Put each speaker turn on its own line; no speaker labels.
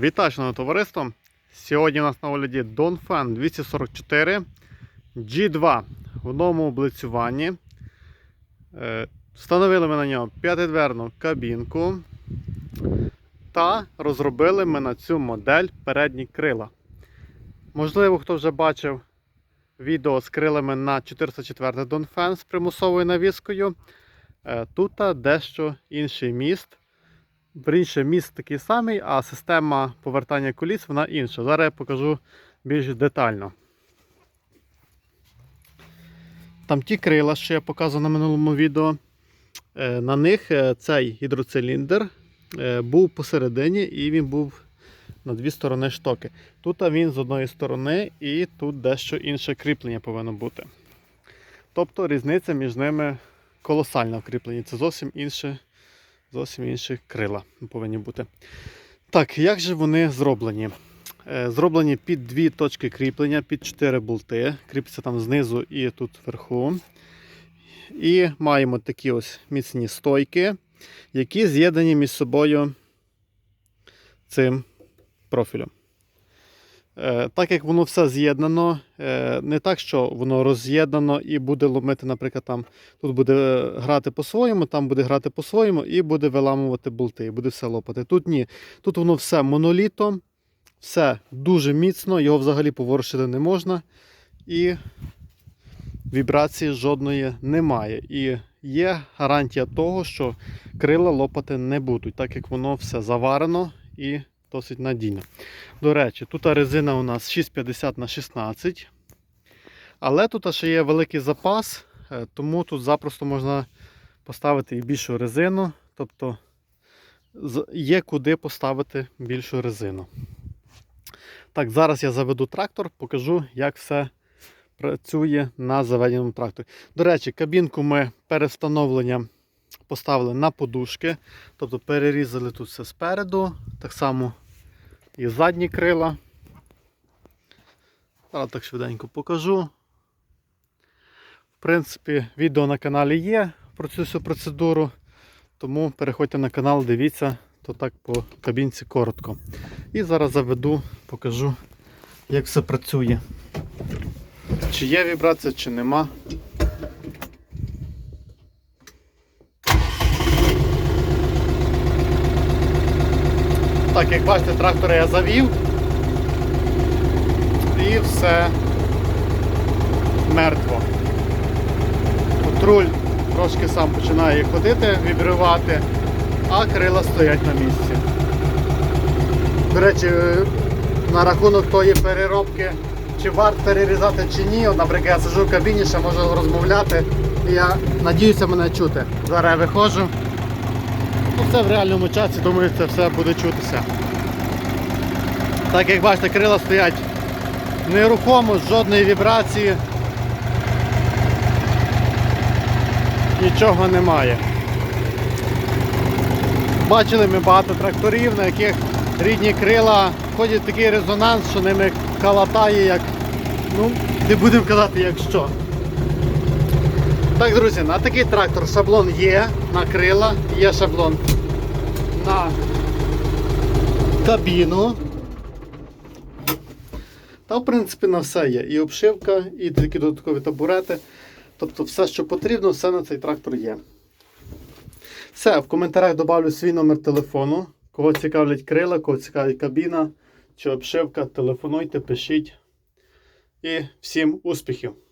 Вітаю, шановне товариство! Сьогодні у нас на огляді Donphan 244 G2 в новому облицюванні. Е, Встановили ми на нього п'ятидверну кабінку та розробили ми на цю модель передні крила. Можливо, хто вже бачив відео з крилами на 404 Donphan з примусовою навіскою. Е, Тут дещо інший міст. Верніше, міст такий самий, а система повертання коліс вона інша. Зараз я покажу більш детально. Там ті крила, що я показував на минулому відео. е, На них е, цей гідроциліндр е, був посередині і він був на дві сторони штоки. Тут він з одної сторони і тут дещо інше кріплення повинно бути. Тобто різниця між ними колосальна в кріпленні. Це зовсім інше зовсім інші крила повинні бути. Так, як же вони зроблені? Е, Зроблені під дві точки кріплення, під 4 болти. Кріпиться там знизу і тут вверху. І маємо такі ось міцні стойки, які з'єднані між собою цим профілем. Е, Так як воно все з'єднано, е, не так, що воно роз'єднано і буде ломити, наприклад, там тут буде грати по-своєму, там буде грати по-своєму і буде виламувати болти, і буде все лопати. Тут ні. Тут воно все монолітом, все дуже міцно, його взагалі поворушити не можна. І вібрації жодної немає. І є гарантія того, що крила лопати не будуть, так як воно все заварено і досить надійно. До речі, тут резина у нас 650 на 16 але тут ще є великий запас, е, тому тут запросто можна поставити і більшу резину. Тобто є куди поставити більшу резину. Так, зараз я заведу трактор, покажу, як все працює на заведеному тракторі. До речі, кабінку ми перед встановленням поставили на подушки. Тобто перерізали тут все спереду, так само і задні крила. Зараз так швиденько покажу. В принципі, відео на каналі є про цю всю процедуру, тому переходьте на канал, дивіться, то так по кабінці коротко. І зараз заведу, покажу, як все працює. Чи є вібрація, чи нема. Так, як бачите, трактор я завів. І все мертво. Патруль трошки сам починає ходити, вібрувати, а крила стоять на місці. До речі, е, на рахунок тої переробки, чи варто перерізати чи ні, от, наприклад, я сиджу в кабіні, ще можу розмовляти. Я надіюся мене чути. Зараз я виходжу. Ну, це в реальному часі, думаю, це все буде чутися. Так як бачите, крила стоять нерухомо, жодної вібрації. Нічого немає. Бачили ми багато тракторів, на яких рідні крила входять в такий резонанс, що ними калатає, як, ну, не будемо казати, як що. Так, друзі, на такий трактор шаблон є на крила, є шаблон на кабіну. Та, в принципі, на все є. І обшивка, і такі додаткові табурети. Тобто все, що потрібно, все на цей трактор є. Все, в коментарях додавлю свій номер телефону. Кого цікавлять крила, кого цікавить кабіна чи обшивка, телефонуйте, пишіть. І всім успіхів!